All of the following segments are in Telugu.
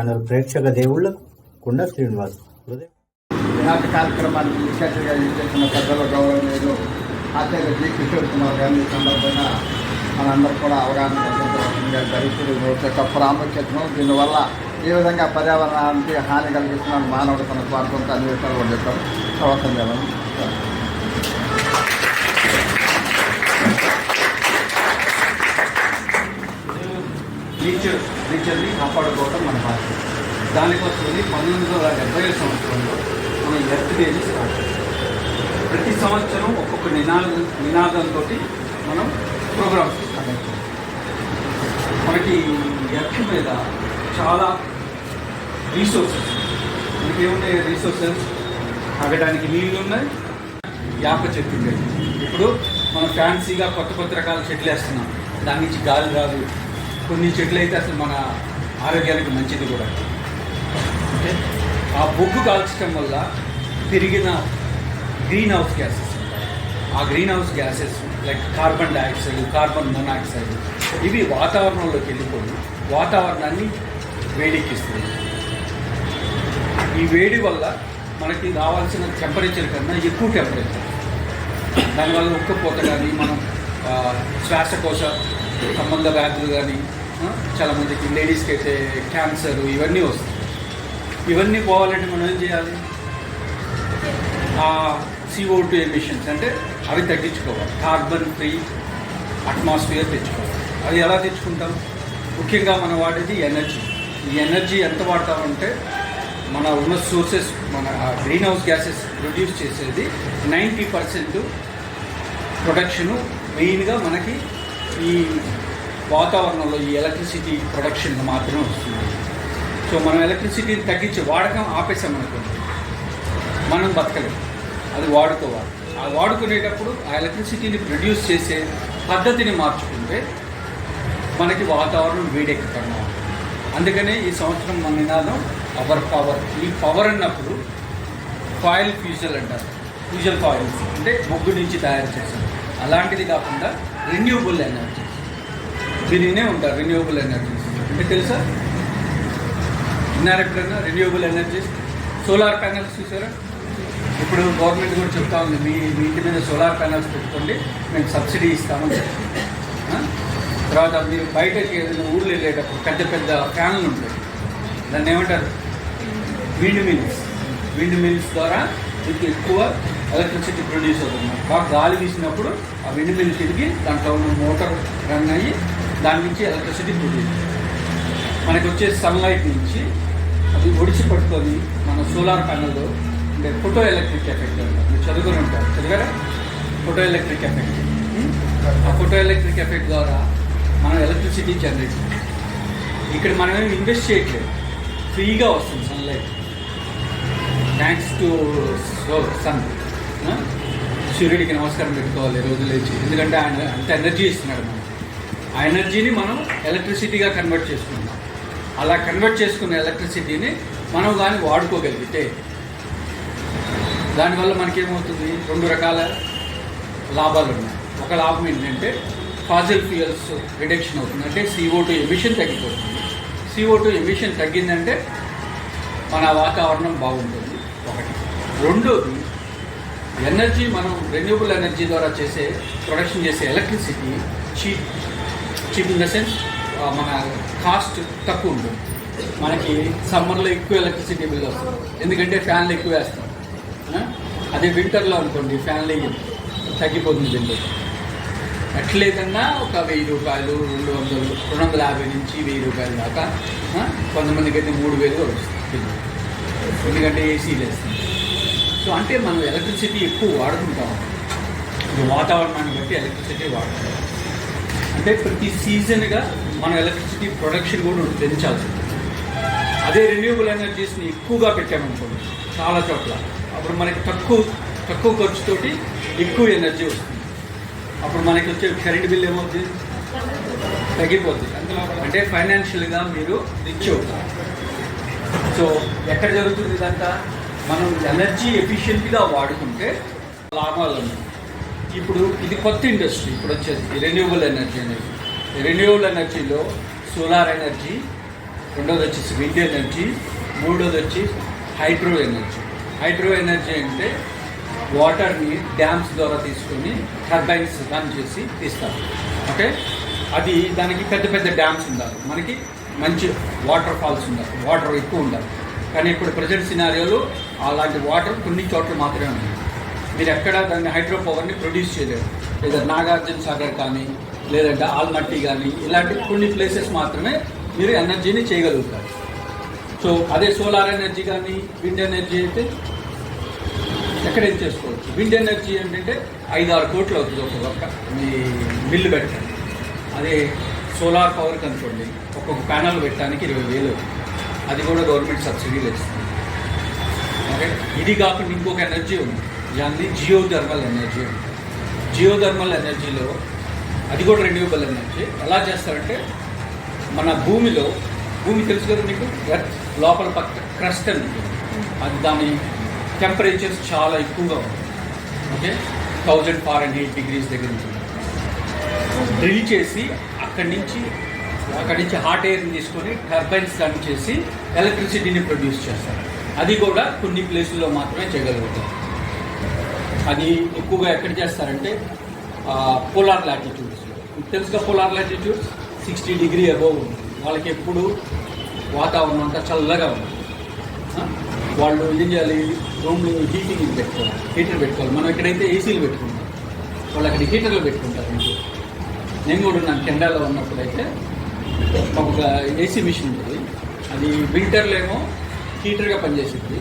ఛానల్ ప్రేక్షక దేవుళ్ళకు కుండ శ్రీనివాస్ హృదయం. ఈనాటి కార్యక్రమానికి విశేషంగా అతిథిగా చేస్తున్న పెద్దల గౌరవనీయులు ఆచార్య జి. కిషోర్ కుమార్ గారిని సందర్భంగా మనందరూ కూడా అవగాహన కల్పించవలసిందిగా జరుగుతుంది. యొక్క ప్రాముఖ్యతను దీనివల్ల ఏ విధంగా పర్యావరణానికి హాని కలిగిస్తున్న మానవుడు తన స్వార్థంతో అన్ని విషయాలు కూడా చెప్పారు అవసరం నేచర్ నేచర్ని కాపాడుకోవడం మన బాధ్యత. దానికోసమని పంతొమ్మిది వందల డెబ్బై ఐదు సంవత్సరంలో మనం ఎర్త్ డేని స్టార్ట్ చేస్తాం. ప్రతి సంవత్సరం ఒక్కొక్క నినాదం నినాదంతో మనం ప్రోగ్రామ్స్ కండక్ట్ చేస్తాం. మనకి ఎర్త్ మీద చాలా రీసోర్సెస్ మనకి ఏమున్నాయి రీసోర్సెస్? తాగడానికి నీళ్ళు ఉన్నాయి యాప చెట్టు ఉండేది ఇప్పుడు మనం ఫ్యాన్సీగా కొత్త కొత్త రకాల చెట్లు వేస్తున్నాం. దాని నుంచి గాలి రాదు. కొన్ని చెట్లు అయితే అసలు మన ఆరోగ్యానికి మంచిది కూడా. అంటే ఆ బొగ్గు కాల్చడం వల్ల పెరిగిన గ్రీన్ హౌస్ గ్యాసెస్ ఆ greenhouse gases like carbon dioxide carbon monoxide ఇవి వాతావరణంలోకి వెళ్ళిపోయి వాతావరణాన్ని వేడెక్కిస్తుంది. ఈ వేడి వల్ల మనకి రావాల్సిన టెంపరేచర్ కన్నా ఎక్కువ టెంపరేచర్ దానివల్ల ఉక్కపోత కానీ మనం శ్వాసకోశ సంబంధ వ్యాధులు కానీ చాలామందికి లేడీస్కి అయితే క్యాన్సర్ ఇవన్నీ వస్తాయి. ఇవన్నీ పోవాలంటే మనం ఏం చేయాలి? ఆ సిఓ టూ ఎమిషన్స్ అంటే అవి తగ్గించుకోవాలి. కార్బన్ ఫ్రీ అట్మాస్ఫియర్ తెచ్చుకోవాలి. అది ఎలా తెచ్చుకుంటాం? ముఖ్యంగా మనం వాడేది ఎనర్జీ ఈ ఎనర్జీ ఎంత వాడతామంటే మన ఉన్న సోర్సెస్ మన గ్రీన్ హౌస్ గ్యాసెస్ ప్రొడ్యూస్ చేసేది నైంటీ పర్సెంట్ ప్రొడక్షను మెయిన్గా మనకి ఈ వాతావరణంలో ఈ ఎలక్ట్రిసిటీ ప్రొడక్షన్ మాత్రమే వస్తుంది. సో మనం ఎలక్ట్రిసిటీని తగ్గించి వాడకం ఆపేసామనుకోండి మనం బతకలేం. అది వాడుకోవాలి. ఆ వాడుకునేటప్పుడు ఆ ఎలక్ట్రిసిటీని ప్రొడ్యూస్ చేసే పద్ధతిని మార్చుకుంటే మనకి వాతావరణం వేడెక్కకుండా అందుకనే ఈ సంవత్సరం మన నినాదం అవర్ పవర్ ఈ పవర్ అన్నప్పుడు ఫాయిల్ ఫ్యూజల్ అంటారు. ఫ్యూజల్ ఫాయిల్స్ అంటే ముగ్గు నుంచి తయారు చేశారు అలాంటిది కాకుండా రెన్యూబుల్ ఎనర్జీస్ దీనినే ఉంటారు రిన్యూవబుల్ ఎనర్జీస్ అంటే తెలుసా? విన్నారు ఎప్పుడైనా రెన్యూబుల్ ఎనర్జీస్ సోలార్ ప్యానల్స్ చూసారా? ఇప్పుడు గవర్నమెంట్ కూడా చెప్తా ఉంది మీ మీ ఇంటి మీద సోలార్ ప్యానల్స్ పెట్టుకోండి మేము సబ్సిడీ ఇస్తామని చెప్తుంది తర్వాత మీరు బయటకి ఏదైనా ఊళ్ళో వెళ్ళేటప్పుడు పెద్ద పెద్ద ఫ్యాన్లు ఉంటాయి. దాన్ని ఏమంటారు? విండ్ మిల్స్ విండ్ మిల్స్ ద్వారా మీకు ఎక్కువ ఎలక్ట్రిసిటీ ప్రొడ్యూస్ అవుతుంది. బాగా గాలి వీసినప్పుడు ఆ విండ్ మిల్స్ తిరిగి దాంట్లో ఉన్న మోటార్ రన్ అయ్యి దాని నుంచి ఎలక్ట్రిసిటీ ప్రొడ్యూస్ మనకి వచ్చే సన్లైట్ నుంచి అది ఒడిచి పట్టుకొని మన సోలార్ ప్యానల్లో అంటే ఫోటో ఎలక్ట్రిక్ ఎఫెక్ట్ అంటారు మీరు చదువుకొని ఉంటారు. చదివారా? ఫోటో ఎలక్ట్రిక్ ఎఫెక్ట్ ఆ ఫోటో ఎలక్ట్రిక్ ఎఫెక్ట్ ద్వారా మనం ఎలక్ట్రిసిటీ జనరేట్ ఇక్కడ మనం ఇన్వెస్ట్ చేయట్లేదు. ఫ్రీగా వస్తుంది సన్లైట్ థ్యాంక్స్ టు సన్ సూర్యుడికి నమస్కారం పెట్టుకోవాలి. రోజు లేచి. ఎందుకంటే ఆయన అంత ఎనర్జీ ఇస్తున్నాడు మనం ఆ ఎనర్జీని మనం ఎలక్ట్రిసిటీగా కన్వర్ట్ చేసుకుంటాం అలా కన్వర్ట్ చేసుకున్న ఎలక్ట్రిసిటీని మనం దాన్ని వాడుకోగలిగితే దానివల్ల మనకేమవుతుంది? రెండు రకాల లాభాలు ఉన్నాయి. ఒక లాభం ఏంటంటే ఫాజిల్ ఫ్యూయల్స్ రిడక్షన్ అవుతుంది. అంటే సిఓ టూ ఎమిషన్ తగ్గిపోతుంది. సిఓ టూ ఎమిషన్ తగ్గిందంటే మన వాతావరణం బాగుంటుంది. ఒకటి. రెండోది ఎనర్జీ మనం రెన్యూబుల్ ఎనర్జీ ద్వారా చేసే ప్రొడక్షన్ చేసే electricity cheap cheap in the sense మన కాస్ట్ తక్కువ ఉంటుంది. మనకి సమ్మర్లో ఎక్కువ ఎలక్ట్రిసిటీ బిల్ వస్తుంది. ఎందుకంటే ఫ్యాన్లు ఎక్కువ వేస్తాం. అదే వింటర్లో అనుకోండి ఫ్యాన్లు తగ్గిపోతుంది బిల్లు. ఎట్లేదన్నా ఒక వెయ్యి రూపాయలు రెండు వందలు రెండు వందల యాభై నుంచి వెయ్యి రూపాయల దాకా కొంతమందికి అయితే మూడు వేలు వస్తుంది ఎందుకంటే ఏసీ వేస్తుంది సో అంటే మనం ఎలక్ట్రిసిటీ ఎక్కువ వాడుకుంటాం. వాతావరణాన్ని బట్టి ఎలక్ట్రిసిటీ వాడుకుంటాం. అంటే ప్రతి సీజన్గా మనం ఎలక్ట్రిసిటీ ప్రొడక్షన్ కూడా పెంచాల్సి ఉంటుంది అదే రెన్యూబుల్ ఎనర్జీస్ని ఎక్కువగా పెట్టామనుకోండి చాలా చోట్ల. అప్పుడు మనకి తక్కువ తక్కువ ఖర్చుతోటి ఎక్కువ ఎనర్జీ వస్తుంది. అప్పుడు మనకి వచ్చే కరెంట్ బిల్ ఏమవుతుంది తగ్గిపోతుంది అంటే ఫైనాన్షియల్గా మీరు రిచ్ అవుతారు. సో ఎక్కడ జరుగుతుంది ఇదంతా? మనం ఎనర్జీ ఎఫిషియెంట్గా వాడుకుంటే లాభాలు ఉన్నాయి. ఇప్పుడు ఇది కొత్త ఇండస్ట్రీ ఇప్పుడు వచ్చేది రెన్యూవల్ ఎనర్జీ అనేది. రెన్యూబుల్ ఎనర్జీలో సోలార్ ఎనర్జీ రెండోది వచ్చేసి విండ్ ఎనర్జీ మూడోది వచ్చి హైడ్రో ఎనర్జీ హైడ్రో ఎనర్జీ అంటే వాటర్ని డ్యామ్స్ ద్వారా తీసుకొని టర్బైన్స్ రన్ చేసి తీస్తారు. ఓకే అది దానికి పెద్ద పెద్ద డ్యామ్స్ ఉండాలి. మనకి మంచి వాటర్ ఫాల్స్ ఉండాలి. వాటర్ ఎక్కువ ఉండాలి. కానీ ఇప్పుడు ప్రజెంట్ సినారియోలో అలాంటి వాటర్ కొన్ని చోట్ల మాత్రమే ఉన్నాయి. మీరు ఎక్కడ దాన్ని హైడ్రో పవర్ని ప్రొడ్యూస్ చేయలేరు. లేదా నాగార్జున సాగర్ కానీ లేదంటే ఆల్మట్టి కానీ ఇలాంటి కొన్ని ప్లేసెస్ మాత్రమే మీరు ఎనర్జీని చేయగలుగుతారు. సో అదే సోలార్ ఎనర్జీ కానీ విండ్ ఎనర్జీ అయితే ఎక్కడేం చేసుకోవచ్చు? విండ్ ఎనర్జీ ఏంటంటే ఐదు ఆరు కోట్లు అవుతుంది ఒక ఒక్క మీ బిల్లు పెట్టండి అదే సోలార్ పవర్కి అనుకోండి ఒక్కొక్క ప్యానల్ పెట్టడానికి ఇరవై వేలు అది కూడా గవర్నమెంట్ సబ్సిడీలు ఇస్తుంది ఓకే? ఇది కాకుండా ఇంకొక ఎనర్జీ ఉంది. దాన్ని జియో థర్మల్ ఎనర్జీ ఉంది జియో థర్మల్ ఎనర్జీలో అది కూడా రెన్యూవబుల్ ఎనర్జీ. ఎలా చేస్తారంటే మన భూమిలో భూమి తెలుసు కదా మీకు? ఎర్త్ లోపల పక్క క్రస్ట్ అని అది దాని టెంపరేచర్స్ చాలా ఎక్కువగా ఉంటుంది. Okay thousand four and eight degrees దగ్గర ఉంటుంది. డ్రిల్ చేసి అక్కడి నుంచి అక్కడి నుంచి హాట్ ఎయిర్ని తీసుకొని టర్బైన్స్ రన్ చేసి ఎలక్ట్రిసిటీని ప్రొడ్యూస్ చేస్తారు. అది కూడా కొన్ని ప్లేసుల్లో మాత్రమే చేయగలుగుతారు. అది ఎక్కువగా ఎక్కడ చేస్తారంటే పోలార్ లాటిట్యూడ్స్ తెలుసుగా polar latitudes sixty degree above ఉంది. వాళ్ళకి ఎప్పుడు వాతావరణం అంతా చల్లగా ఉంటుంది. వాళ్ళు ఏం చేయాలి? రూమ్లో హీటింగ్ పెట్టుకోవాలి. హీటర్ పెట్టుకోవాలి. మనం ఎక్కడైతే ఏసీలు పెట్టుకుంటాం వాళ్ళు అక్కడ హీటర్లు పెట్టుకుంటారు ఇంట్లో నేను కూడా ఉన్నాను కెనడాలో ఉన్నప్పుడైతే. మాకు ఒక ఏసీ మిషన్ ఉంటుంది. అది వింటర్లో ఏమో హీటర్గా పనిచేసింది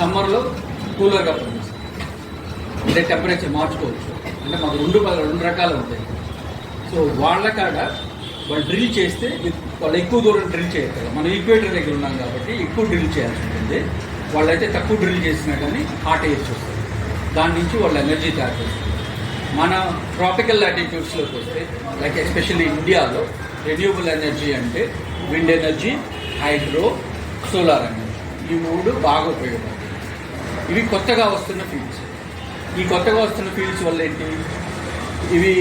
సమ్మర్లో కూలర్గా పనిచేస్తుంది. అంటే టెంపరేచర్ మార్చుకోవచ్చు. అంటే మాకు రెండు రెండు రకాలు ఉంటాయి. సో వాళ్ళ కాడ వాళ్ళు డ్రిల్ చేస్తే వాళ్ళు ఎక్కువ దూరం డ్రిల్ చేయగలరు మనం ఈక్వేటర్ దగ్గర ఉన్నాం కాబట్టి ఎక్కువ డ్రిల్ చేయాల్సి ఉంటుంది. వాళ్ళైతే తక్కువ డ్రిల్ చేసినా కానీ హాట్ ఎయిర్స్ వస్తుంది దాని నుంచి వాళ్ళు ఎనర్జీ తయారు చేస్తారు. మన ట్రాపికల్ లాటిట్యూడ్స్లోకి వస్తే లైక్ ఎస్పెషల్లీ ఇండియాలో రెన్యూబుల్ ఎనర్జీ అంటే wind energy hydro solar energy ఈ మూడు బాగా ఉపయోగపడతాయి. ఇవి కొత్తగా వస్తున్న ఫీల్డ్స్ ఈ కొత్తగా వస్తున్న ఫీల్డ్స్ వల్ల ఏంటి? ఇవి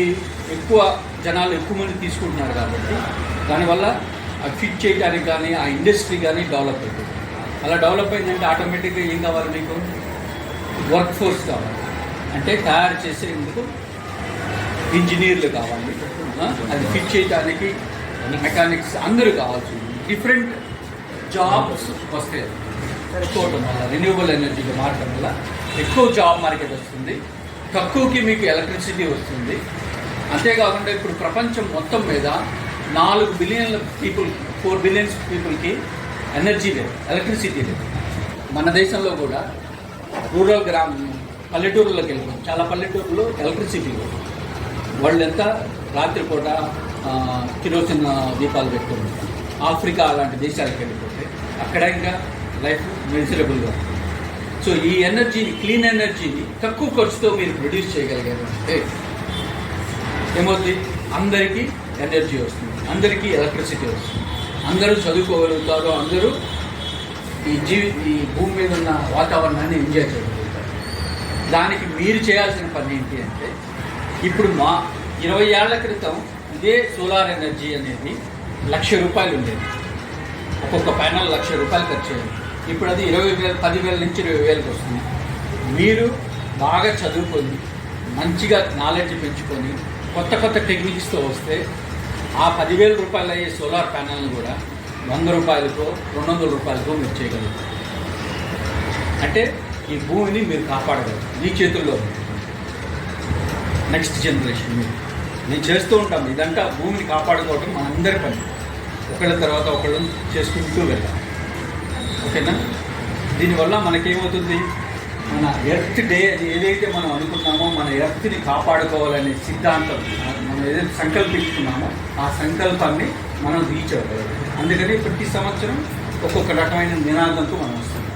ఎక్కువ జనాలు ఎక్కువ మంది తీసుకుంటున్నారు కాబట్టి దానివల్ల ఆ ఫిట్ చేయడానికి కానీ ఆ ఇండస్ట్రీ కానీ డెవలప్ అవుతుంది. అలా డెవలప్ అయిందంటే ఆటోమేటిక్గా ఏం కావాలి మీకు? వర్క్ ఫోర్స్ కావాలి. అంటే తయారు చేసేందుకు ఇంజనీర్లు కావాలి. అది ఫిట్ చేయడానికి మెకానిక్స్ అందరూ కావాల్సి డిఫరెంట్ జాబ్స్ వస్తాయి. పెట్టుకోవడం వల్ల రెన్యూవబుల్ ఎనర్జీగా మారడం వల్ల ఎక్కువ జాబ్ మార్కెట్ వస్తుంది. తక్కువకి మీకు ఎలక్ట్రిసిటీ వస్తుంది. అంతేకాకుండా ఇప్పుడు ప్రపంచం మొత్తం మీద నాలుగు బిలియన్ల పీపుల్ ఫోర్ బిలియన్స్ పీపుల్కి ఎనర్జీ లేదు ఎలక్ట్రిసిటీ లేదు. మన దేశంలో కూడా రూరల్ గ్రామ పల్లెటూరులోకి వెళ్ళిపోయి చాలా పల్లెటూరులో ఎలక్ట్రిసిటీ లేదు. వాళ్ళు ఎంత రాత్రిపూట ఆ, కిరోసిన్ దీపాలు పెట్టుకుంటారు ఆఫ్రికా అలాంటి దేశాలకు వెళ్ళిపోతే అక్కడ ఇంకా లైఫ్ మెజరబుల్గా ఉంది సో ఈ ఎనర్జీని క్లీన్ ఎనర్జీని తక్కువ ఖర్చుతో మీరు ప్రొడ్యూస్ చేయగలిగారు అంటే ఏమవుతుంది అందరికీ ఎనర్జీ వస్తుంది. అందరికీ ఎలక్ట్రిసిటీ వస్తుంది. అందరూ చదువుకోగలుగుతారు అందరూ ఈ జీవి ఈ భూమి మీద ఉన్న వాతావరణాన్ని ఎంజాయ్ చేయగలుగుతారు. దానికి మీరు చేయాల్సిన పని ఏంటి అంటే ఇప్పుడు మా ఇరవై ఏళ్ళ క్రితం ఇదే సోలార్ ఎనర్జీ అనేది లక్ష రూపాయలు ఉండేది. ఒక్కొక్క ప్యానల్ లక్ష రూపాయలు ఖర్చు అయ్యింది. ఇప్పుడు అది ఇరవై వేలు పదివేల నుంచి ఇరవై వేలకు వస్తుంది. మీరు బాగా చదువుకొని మంచిగా నాలెడ్జ్ పెంచుకొని కొత్త కొత్త టెక్నిక్స్తో వస్తే ఆ పదివేల రూపాయలు అయ్యే సోలార్ ప్యానల్ని కూడా వంద రూపాయలకో రెండు వందల రూపాయలకో మీరు చేయగలుగుతారు. అంటే ఈ భూమిని మీరు కాపాడగలరు. మీ చేతుల్లో నెక్స్ట్ జనరేషన్ మీరు. నేను చేస్తూ ఉంటాం ఇదంతా భూమిని కాపాడుకోవటం మనందరి పని. ఒకళ్ళ తర్వాత ఒకళ్ళు చేసుకుంటూ వెళ్ళాలి. ఓకేనా? దీనివల్ల మనకేమవుతుంది? మన ఎర్త్ డే అది ఏదైతే మనం అనుకున్నామో మన ఎర్త్ని కాపాడుకోవాలనే సిద్ధాంతం మనం ఏదైతే సంకల్పించుకున్నామో ఆ సంకల్పాన్ని మనం రీచ్ అవ్వగలం అందుకని ప్రతి సంవత్సరం ఒక్కొక్క రకమైన నినాదంతో మనం వస్తున్నాం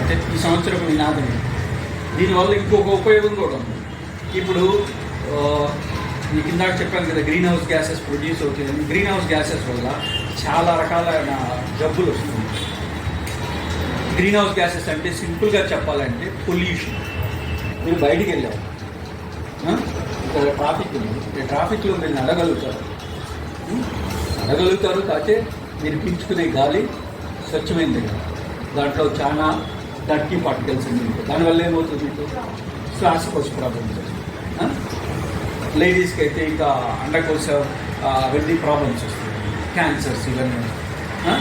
అంటే ఈ సంవత్సరం నినాదం. దీనివల్ల ఇంకొక ఉపయోగం కూడా ఉంది. ఇప్పుడు ఆ, కింద చెప్పాను కదా గ్రీన్ హౌస్ గ్యాసెస్ ప్రొడ్యూస్ అవుతుంది గ్రీన్ హౌస్ గ్యాసెస్ వల్ల చాలా రకాలైన జబ్బులు వస్తుంది గ్రీన్ హౌస్ గ్యాసెస్ అంటే సింపుల్గా చెప్పాలంటే పొల్యూషన్ మీరు బయటికి వెళ్ళారు? ఇక్కడ ట్రాఫిక్ ఉంది. ట్రాఫిక్లో మీరు నడగలుగుతారు? నడగలుగుతారు కాకపోతే మీరు పీల్చుకునే గాలి స్వచ్ఛమైనది కాదు. దాంట్లో చాలా డర్టీ పార్టికల్స్ ఉంది దానివల్ల ఏమవుతుంది మీకు? శ్వాసకోశ ప్రాబ్లమ్స్ లేడీస్కి అయితే ఇంకా అండకోశ వెల్దీ ప్రాబ్లమ్స్ వస్తాయి. క్యాన్సర్స్ ఇవన్నీ ఆ?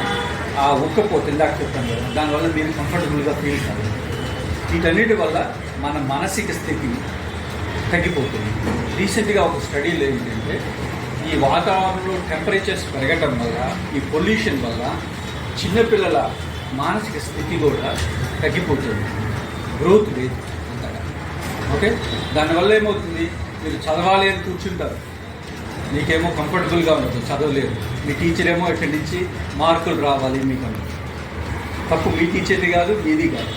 ఆ ఉక్కపోతే ఇందాక చెప్పాను కదా. దానివల్ల మీరు కంఫర్టబుల్గా ఫీల్ కాదు. వీటన్నిటి వల్ల మన మానసిక స్థితి తగ్గిపోతుంది. రీసెంట్గా ఒక స్టడీలో ఏంటంటే ఈ వాతావరణంలో టెంపరేచర్స్ పెరగటం వల్ల ఈ పొల్యూషన్ వల్ల చిన్నపిల్లల మానసిక స్థితి కూడా తగ్గిపోతుంది. గ్రోత్ లేదు అంతగా. ఓకే దానివల్ల ఏమవుతుంది? మీరు చదవాలి అని కూర్చుంటారు. మీకేమో కంఫర్టబుల్గా ఉండదు చదవలేదు మీ టీచర్ ఏమో ఇక్కడి నుంచి మార్కులు రావాలి మీకు అని. తప్పు మీ టీచర్ది కాదు మీది కాదు.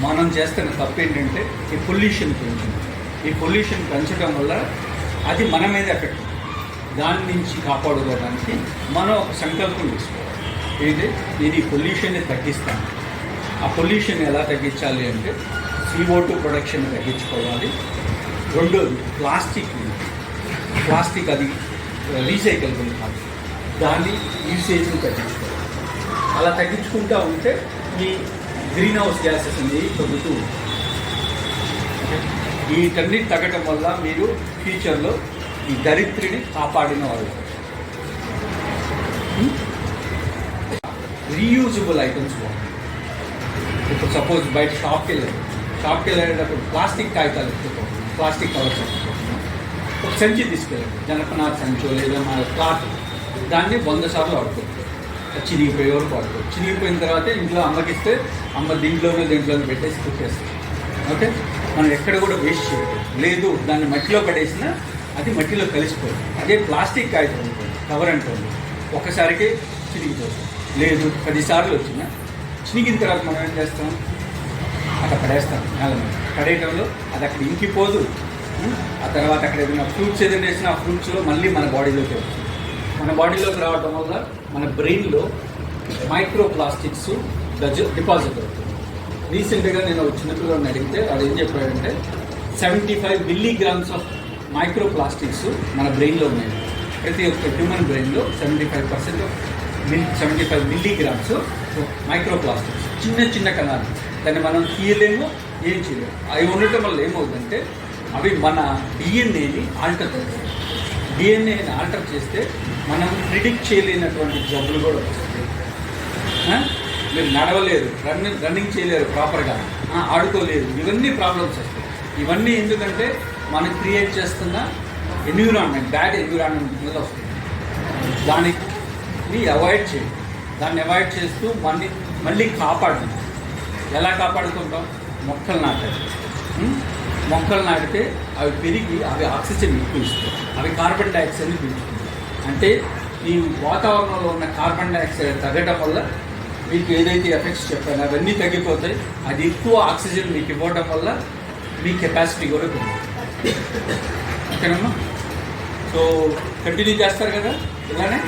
మనం చేస్తున్న తప్పు ఏంటంటే ఈ పొల్యూషన్ పెంచడం. ఈ పొల్యూషన్ పెంచడం వల్ల అది మన మీద ఎఫెక్ట్. దాని నుంచి కాపాడుకోవడానికి మనం ఒక సంకల్పం తీసుకోవాలి. ఏంటి నేను ఈ పొల్యూషన్ని తగ్గిస్తాను. ఆ పొల్యూషన్ ఎలా తగ్గించాలి అంటే సిఓ టూ ప్రొడక్షన్ తగ్గించుకోవాలి. రెండోది ప్లాస్టిక్. ప్లాస్టిక్ అది రీసైకిల్ కాదు. దాన్ని యూసేజ్ని తగ్గించుకోవాలి. అలా తగ్గించుకుంటూ ఉంటే మీ గ్రీన్ హౌస్ గ్యాసెస్ అనేవి తగ్గుతూ ఉంటాయి. వీటన్నిటి తగ్గటం వల్ల మీరు ఫ్యూచర్లో ఈ దరిద్రిని కాపాడిన వాళ్ళు. రీయూజబుల్ ఐటమ్స్ బాగుంది ఇప్పుడు సపోజ్ బయట షాప్కి వెళ్ళారు. షాప్కి వెళ్ళేటప్పుడు ప్లాస్టిక్ కాగితాలు ఎత్తుకోండి ప్లాస్టిక్ కవర్స్ ఎత్తుకోండి ఒక సంచి తీసుకెళ్ళండి. జనపనార సంచో లేదా మన క్లాత్ దాన్ని వంద సార్లు వాడుకోండి అది చినిగిపోయే వరకు వాడుకోండి చినిగిపోయిన తర్వాత ఇంట్లో అమ్మకిస్తే అమ్మ దీంట్లోనే దీంట్లోనే పెట్టేసి కుట్టేస్తుంది. ఓకే? మనం ఎక్కడ కూడా వేస్ట్ చేయకూడదు లేదు దాన్ని మట్టిలో పడేసినా అది మట్టిలో కలిసిపోదు. అదే ప్లాస్టిక్ కాగితం ఉంటుంది కవర్ అంటుంది ఒక్కసారికి చినిగిపోతుంది లేదు పదిసార్లు వచ్చినా చినిగిన తర్వాత మనం ఏం చేస్తాం? అక్కడ పడేస్తాం నెల పడేయటంలో అది అక్కడ ఇంకిపోదు. ఆ తర్వాత అక్కడ ఏదైనా ఫ్రూట్స్ ఏదైనా వేసినా ఆ ఫ్రూట్స్లో మళ్ళీ మన బాడీలోకి వస్తుంది. మన బాడీలోకి రావడం వల్ల మన బ్రెయిన్లో మైక్రో ప్లాస్టిక్స్ డిపాజిట్ అవుతుంది రీసెంట్గా నేను ఒక చిన్నపిల్లని అడిగితే అది ఏం చెప్పాడంటే seventy five milligrams of microplastics మన బ్రెయిన్లో ఉన్నాయి. ప్రతి ఒక్క హ్యూమన్ బ్రెయిన్లో seventy five percent mil seventy five milligrams microplastics చిన్న చిన్న కణాలు. దాన్ని మనం తీయలేము ఏం చేయలేము అవి ఉండటం వల్ల ఏమవుతుందంటే అవి మన డిఎన్ఏని ఆల్టర్ అవుతాయి డిఎన్ఏని ఆల్టర్ చేస్తే మనం ప్రిడిక్ట్ చేయలేనటువంటి జబ్బులు కూడా వస్తాయి. మీరు నడవలేరు రన్నింగ్ రన్నింగ్ చేయలేరు ప్రాపర్గా ఆడుకోలేరు. ఇవన్నీ ప్రాబ్లమ్స్ వస్తాయి. ఇవన్నీ ఎందుకంటే మనం క్రియేట్ చేస్తున్న ఎన్విరాన్మెంట్ బ్యాడ్ ఎన్విరాన్మెంట్ మీద వస్తుంది దానికి అవాయిడ్ చేయండి దాన్ని అవాయిడ్ చేస్తూ మళ్ళీ మళ్ళీ కాపాడండి ఎలా కాపాడుకుంటాం? మొక్కలు నాటాలి. మొక్కలు నాటితే అవి పెరిగి అవి ఆక్సిజన్ ఎక్కువ ఇస్తాయి అవి కార్బన్ డైఆక్సైడ్ని పీల్చుకుంటాయి అంటే ఈ వాతావరణంలో ఉన్న కార్బన్ డైఆక్సైడ్ తగ్గడం వల్ల మీకు ఏదైతే ఎఫెక్ట్స్ చెప్పాను అవన్నీ తగ్గిపోతాయి. అది ఎక్కువ ఆక్సిజన్ మీకు ఇవ్వడం వల్ల మీ కెపాసిటీ కూడా పెరుగుతుంది. ఓకేనమ్మా? సో కంటిన్యూ చేస్తారు కదా? ఇలానే?